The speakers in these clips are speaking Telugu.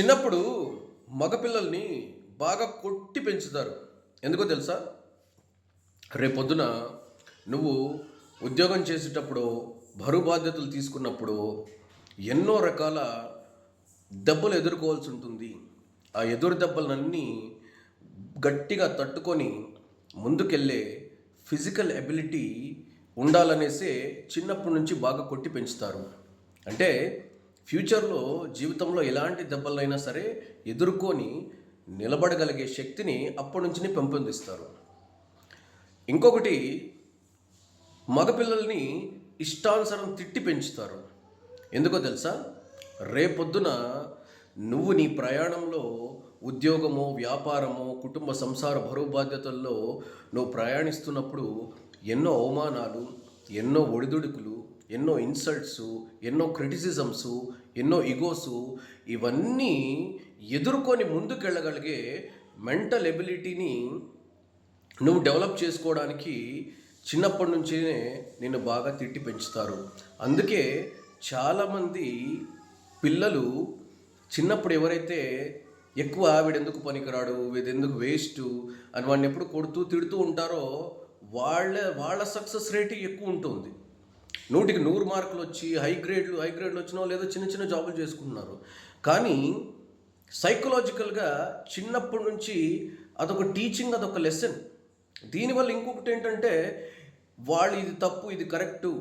చిన్నప్పుడు మగపిల్లల్ని బాగా కొట్టి పెంచుతారు. ఎందుకో తెలుసా? రేపొద్దున నువ్వు ఉద్యోగం చేసేటప్పుడు బరువు బాధ్యతలు తీసుకున్నప్పుడు ఎన్నో రకాల దెబ్బలు ఎదుర్కోవాల్సి ఉంటుంది. ఆ ఎదురు దెబ్బలన్నీ గట్టిగా తట్టుకొని ముందుకెళ్ళే ఫిజికల్ ఎబిలిటీ ఉండాలనేసే చిన్నప్పటి నుంచి బాగా కొట్టి పెంచుతారు. అంటే ఫ్యూచర్లో జీవితంలో ఎలాంటి దెబ్బలైనా సరే ఎదుర్కొని నిలబడగలిగే శక్తిని అప్పటి నుంచి పెంపొందిస్తారు. ఇంకొకటి మగపిల్లల్ని ఇష్టానుసారం తిట్టి పెంచుతారు. ఎందుకో తెలుసా? రేపొద్దున నువ్వు నీ ప్రయాణంలో ఉద్యోగము వ్యాపారము కుటుంబ సంసార బరువు బాధ్యతల్లో నువ్వు ప్రయాణిస్తున్నప్పుడు ఎన్నో అవమానాలు ఎన్నో ఒడిదుడుకులు ఎన్నో ఇన్సల్ట్స్ ఎన్నో క్రిటిసిజమ్స్ ఎన్నో ఇగోసు ఇవన్నీ ఎదుర్కొని ముందుకెళ్ళగలిగే మెంటల్ ఎబిలిటీని నువ్వు డెవలప్ చేసుకోవడానికి చిన్నప్పటి నుంచే నేను బాగా తిట్టి పెంచుతారు. అందుకే చాలామంది పిల్లలు చిన్నప్పుడు ఎవరైతే ఎక్కువ వీడెందుకు పనికిరాడు వీడెందుకు వేస్ట్ అని వాడిని ఎప్పుడు కొడుతూ తిడుతూ ఉంటారో వాళ్ళ వాళ్ళ సక్సెస్ రేట్ ఎక్కువ ఉంటుంది. నూటికి నూరు మార్కులు వచ్చి హై గ్రేడ్లు హై గ్రేడ్లు వచ్చినా లేదో చిన్న చిన్న జాబులు చేసుకుంటున్నారు. కానీ సైకలాజికల్గా చిన్నప్పటి నుంచి అదొక టీచింగ్ అదొక లెసన్ దీనివల్ల ఇంకొకటి ఏంటంటే వాళ్ళు ఇది తప్పు ఇది కరెక్టు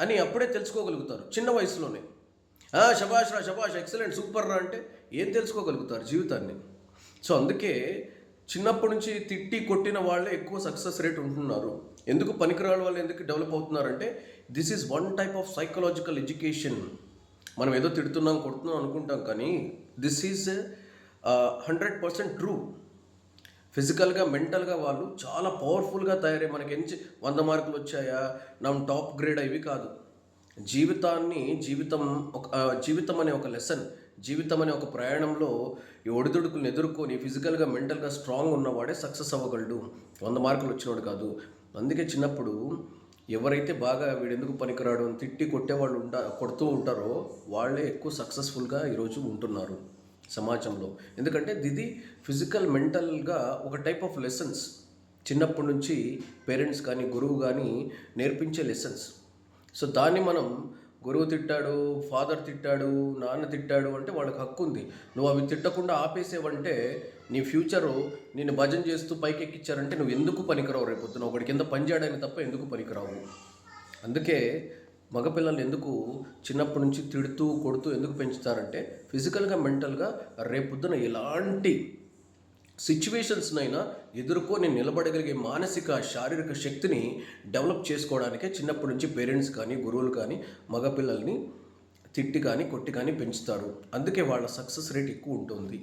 అని అప్పుడే తెలుసుకోగలుగుతారు చిన్న వయసులోనే. శభాష్ రా శభాష్ ఎక్సలెంట్ సూపర్ రా అంటే ఏం తెలుసుకోగలుగుతారు జీవితాన్ని? సో అందుకే చిన్నప్పటి నుంచి తిట్టి కొట్టిన వాళ్ళే ఎక్కువ సక్సెస్ రేట్ ఉంటున్నారు. ఎందుకు పనికిరాని వాళ్ళు ఎందుకు develop అవుతున్నారంటే this is one type of psychological education మనం ఏదో తిడుతున్నాం కొడుతున్నాం అనుకుంటాం కానీ this is hundred percent true ఫిజికల్గా మెంటల్గా వాళ్ళు చాలా పవర్ఫుల్గా తయారై మనకి ఎంచి వంద మార్కులు వచ్చాయా? నమ్ టాప్ గ్రేడ్ ఇవి కాదు. జీవితాన్ని జీవితం ఒక జీవితం అనే ఒక లెసన్ జీవితం అనే ఒక ప్రయాణంలో ఈ ఒడిదుడుకులను ఎదుర్కొని ఫిజికల్గా మెంటల్గా స్ట్రాంగ్ ఉన్నవాడే సక్సెస్ అవ్వగలడు. వంద మార్కులు వచ్చినవాడు కాదు. అందుకే చిన్నప్పుడు ఎవరైతే బాగా వీడెందుకు పనికిరాడు అని తిట్టి కొట్టేవాళ్ళు ఉంటా కొడుతూ ఉంటారో వాళ్ళే ఎక్కువ సక్సెస్ఫుల్గా ఈరోజు ఉంటున్నారు సమాజంలో. ఎందుకంటే ఇది ఫిజికల్ మెంటల్గా ఒక టైప్ ఆఫ్ లెసన్స్. చిన్నప్పటి నుంచి పేరెంట్స్ కానీ గురువు కానీ నేర్పించే లెసన్స్. సో దాన్ని మనం గురువు తిట్టాడు ఫాదర్ తిట్టాడు నాన్న తిట్టాడు అంటే వాళ్ళకి హక్కు ఉంది. నువ్వు అవి తిట్టకుండా ఆపేసేవంటే నీ ఫ్యూచరు నేను భజన చేస్తూ పైకి ఎక్కించారంటే నువ్వు ఎందుకు పనికిరావు రేపు పొద్దున? ఒకటి కింద పని చేయడానికి తప్ప ఎందుకు పనికిరావు? అందుకే మగపిల్లలు ఎందుకు చిన్నప్పటి నుంచి తిడుతూ కొడుతూ ఎందుకు పెంచుతారంటే ఫిజికల్గా మెంటల్గా రేపొద్దున ఎలాంటి సిచ్యువేషన్స్నైనా ఎదుర్కొని నిలబడగలిగే మానసిక శారీరక శక్తిని డెవలప్ చేసుకోవడానికే చిన్నప్పటి నుంచి పేరెంట్స్ కానీ గురువులు కానీ మగపిల్లల్ని తిట్టి కానీ కొట్టి కానీ పెంచుతారు. అందుకే వాళ్ళ సక్సెస్ రేట్ ఎక్కువ ఉంటుంది.